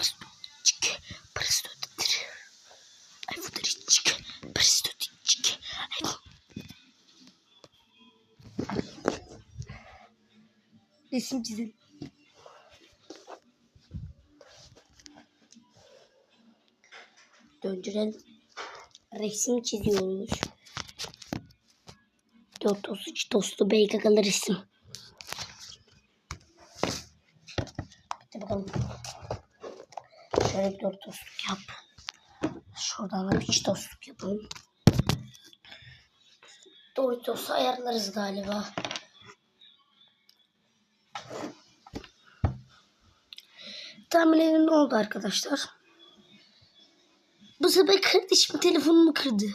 Prestoçik. Prestoçik. iPhone'ları Prestoçik. iPhone. Resim çizelim. Döndürelim. Resim çiziyoruz. Dört dostu, dostu, beygakalı resim. Hadi bakalım. Şöyle bir dört dostluk yap. Şuradan da bir dostluk yapalım. Doritos ayarlarız galiba. Tahmin edin ne oldu arkadaşlar? Bu sefer kardeşim telefonumu kırdı.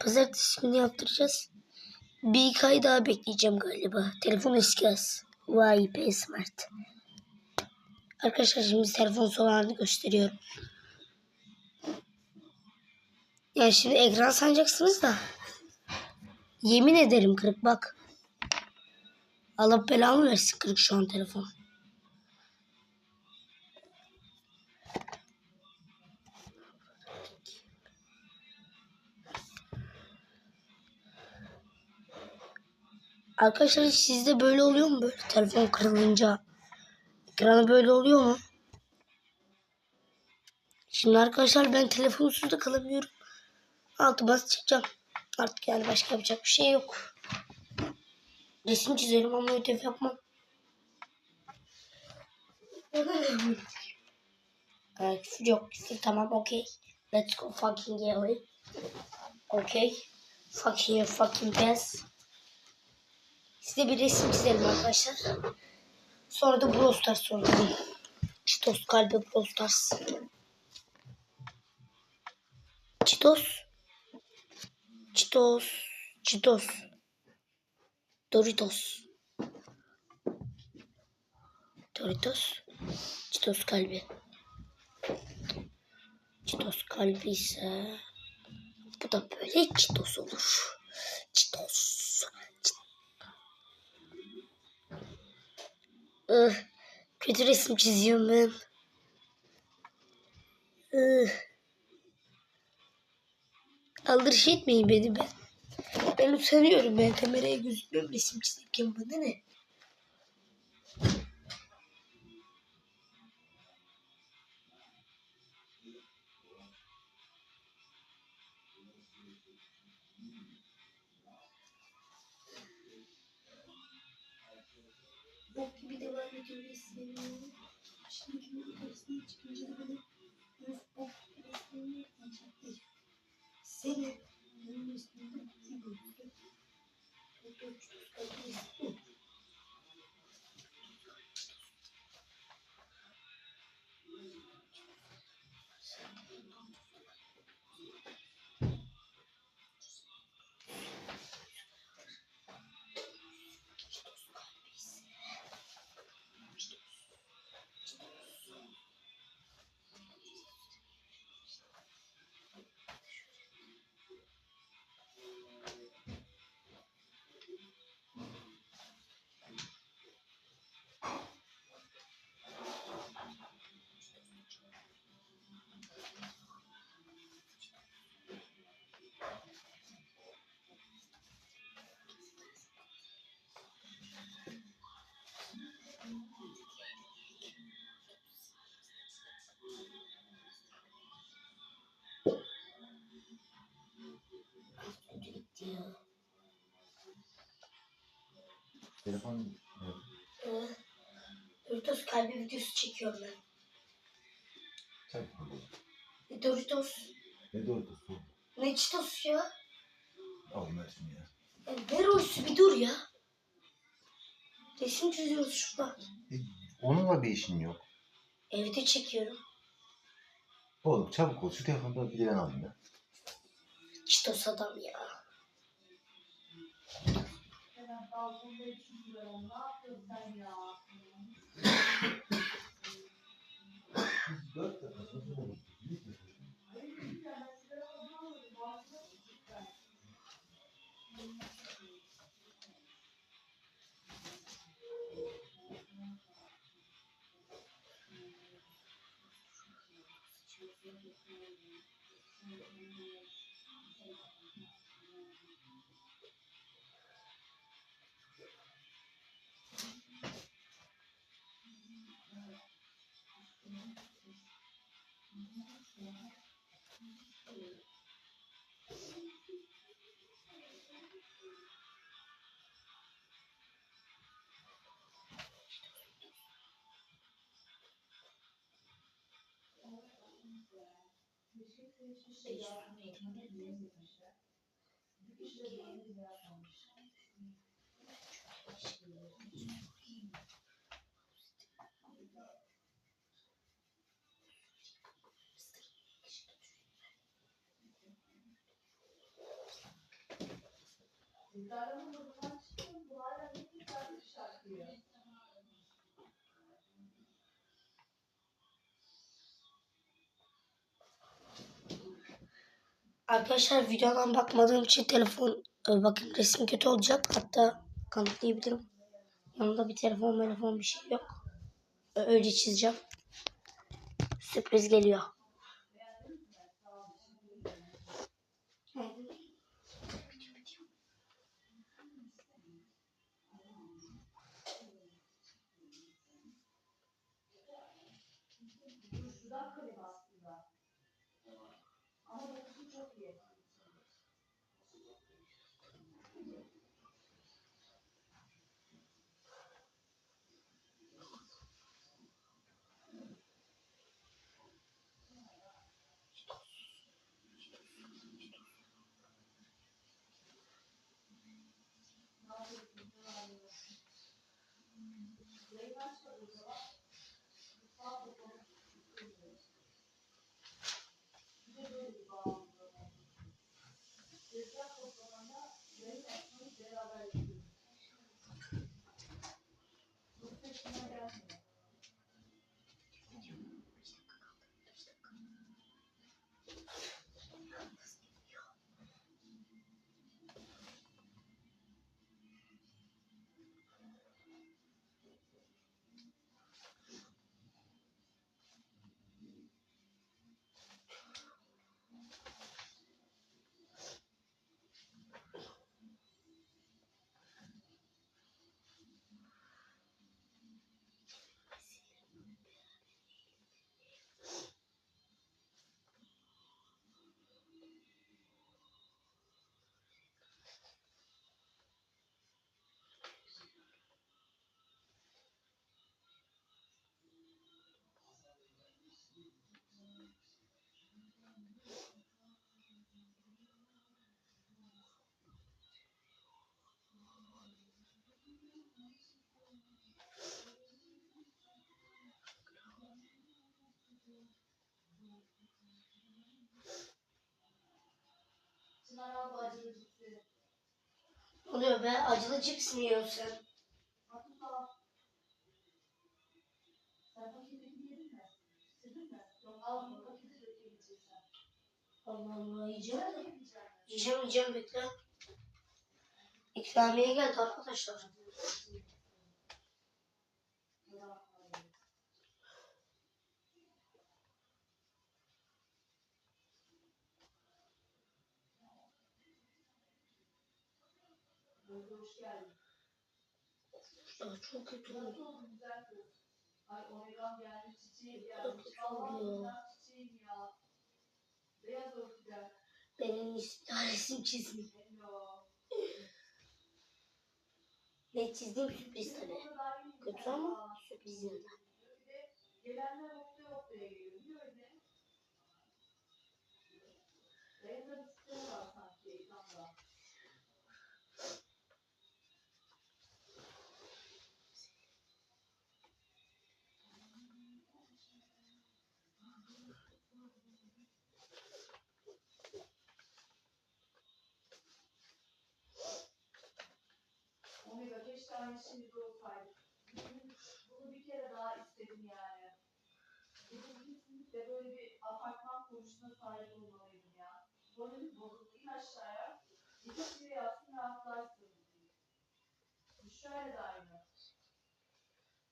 Pazartesi günü yaptıracağız. Bir iki ay daha bekleyeceğim galiba. Telefon eski az. Vay be smart. Arkadaşlar şimdi telefon soğanını gösteriyorum. Yani şimdi ekran sanacaksınız da. Yemin ederim kırık bak. Allah belamı versin kırık şu an telefon. Arkadaşlar sizde böyle oluyor mu böyle telefon kırılınca? Ekranı böyle oluyor mu? Şimdi arkadaşlar ben telefonsuz da kalabiliyorum. Altı bas çıkacağım. Artık yani başka yapacak bir şey yok. Resim çizerim ama ödev yapmam. Evet, küfür yok. Tamam okey. Let's go fucking yellow. Okay. Fucking fucking pass. Size bir resim çizelim arkadaşlar. Sonra da Brawl Stars oynayalım. Cheetos kalbi Brawl Stars. Cheetos. Cheetos. Cheetos. Doritos. Doritos. Cheetos kalbi. Cheetos kalbi ise bu da böyle Cheetos olur. Cheetos. Ih, kötü resim çiziyorum ben. Ih. Aldırış etmeyin beni ben. Ben utanıyorum ben kameraya gözükmüyorum resim çizerken bana ne? Seni bunun üstünde bir bölümde çok uçsuz kalıyor. Telefon evet. Ee, Doritos kalbi videosu çekiyorum ben. Çak. E, Doritos. Ne tuttu? Ne Cheetos ya? Al Mersin ya. ya ver o üstü bir dur ya. Resim çiziyoruz şurada. E, onunla bir işin yok. Evde çekiyorum. Oğlum çabuk ol. Şu telefonda bir tane alayım ya. Cheetos adam ya. Dört defa nasıl olur? Zülkara'nın buradan çıkıyor. Bu hala ne bir şarkı ya. Arkadaşlar videodan bakmadığım için telefon e, bakın resim kötü olacak. Hatta kanıtlayabilirim. Yanımda bir telefon telefon bir şey yok. E, Öyle çizeceğim. Sürpriz geliyor. Ne oluyor be? Acılı cips mi yiyorsun sen? Allah Allah yiyeceğim. Yiyeceğim yiyeceğim bekle. İkramiye geldi arkadaşlar. Ya çok kötü oldu. Ay omegam Çok geldi. kötü Allah'ım çiçeğim ya. Beyaz orkide. Benim isim resim çizdim. Hello. Ne çizdiğim sürpriz tabii. Kötü ama sürpriz de gelenler oktaya oktaya geliyor. Aynı şimdi olsaydı. Bunu- bir kere daha istedim yani. Bunu kesinlikle böyle bir apartman kuruluşuna sahip olmalıydım ya. Moralimiz bozuldu. İn aşağıya. Bir kişiye yazsın rahatlarsın. Şöyle de aynı.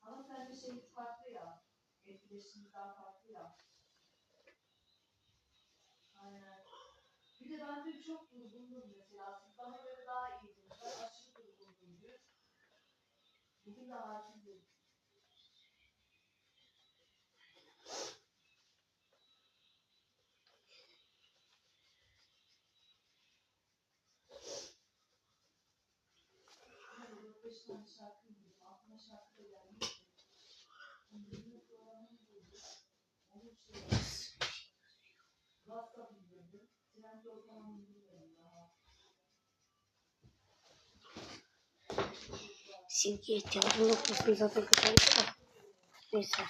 Ama sende şey farklı ya. Etkileşimimiz daha farklı ya. Aynen. Bir de ben dün çok durgundum mesela. Siz bana göre daha iyiydiniz. Ben dün. Bugün de. Yani dört beş tane Сидеть, я буду просто запрыгать. Лиза.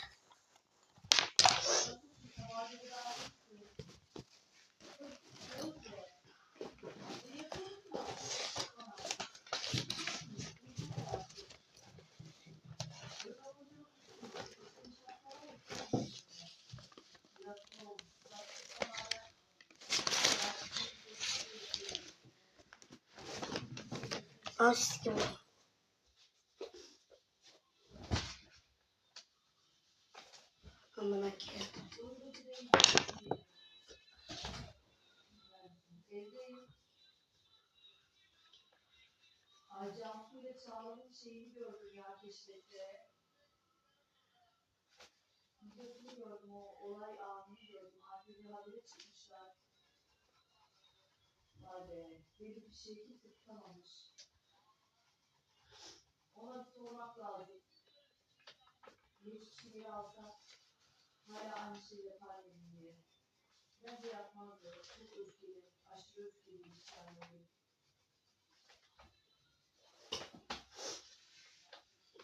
Аж сегодня. İle Çağla'nın şeyini gördüm ya keşfette. Videosunu gördüm o olay anını gördüm. Artık bir habere çıkmışlar. Böyle bir şey kimse. Ona bir sormak lazım. Bir alsak hala aynı şeyi yapar mıyım diye. Bence yapmazdı. Çok öfkeli. Aşırı öfkeli bir tane.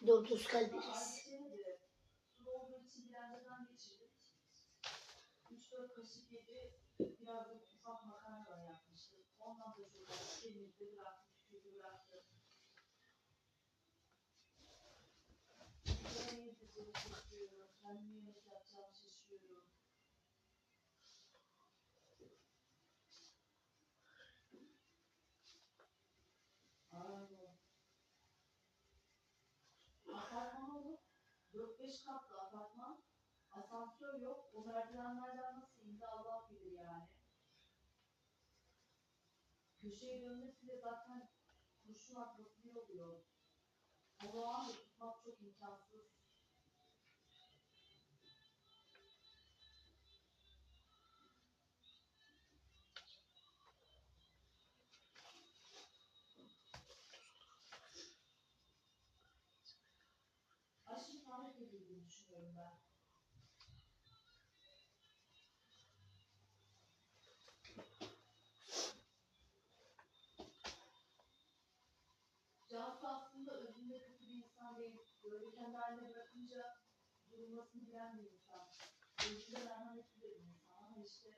Dördüz kalbimiz. Su olduğu için blenderdan geçirdim. 3-4 kaşık yedi. Biraz da ufak makarna yapmıştım. Ondan da çok. Elimizde bıraktım. Tükürdü bıraktım. Ben yedirdim, şaşırıyorum. Ben ne yemek yapacağımı şaşırıyorum. Aynen. Apartman olup 4-5 katlı apartman. Asansör yok. O merdivenlerden nasıl indi Allah bilir yani. Köşeye dönmesi de zaten kurşun atması oluyor. O an da tutmak çok imkansız. Ben. Cansu aslında özünde kötü bir insan değil. Böyle kendi haline bırakınca durulmasını bilen bir insan. Özünde merhametli bir insan ama işte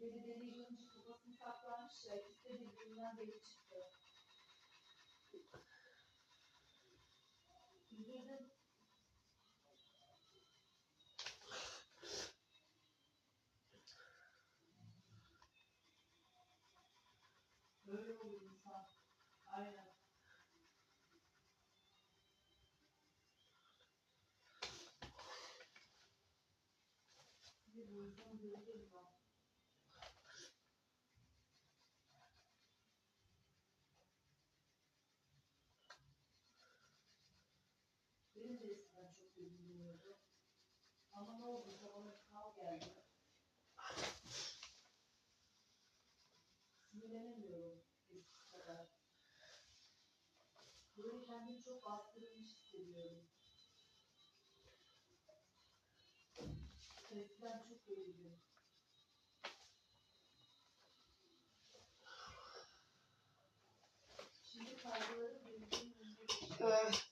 deli deli görünce kafasını saklanmış ya ikisi de birbirinden deli çıktı. Üzüldüm. Böyle olur insan. Aynen. Bir bu insan göreceğiz ben. Benim de eskiden çok üzülüyordu. Ama ne oldu? Bana kal geldi. Sinirlenemiyorum eskisi kadar. Böyle kendimi çok bastırılmış hissediyorum. Eskiden çok iyiydim. Şimdi gözümün önünde geçiyor.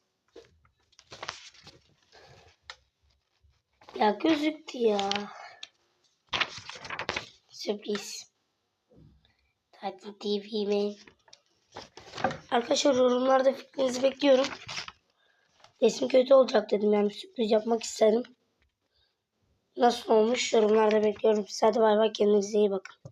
Ya gözüktü ya. Sürpriz. Tatil TV mi? Arkadaşlar yorumlarda fikrinizi bekliyorum. Resim kötü olacak dedim yani sürpriz yapmak istedim. Nasıl olmuş yorumlarda bekliyorum. Size bay bay kendinize iyi bakın.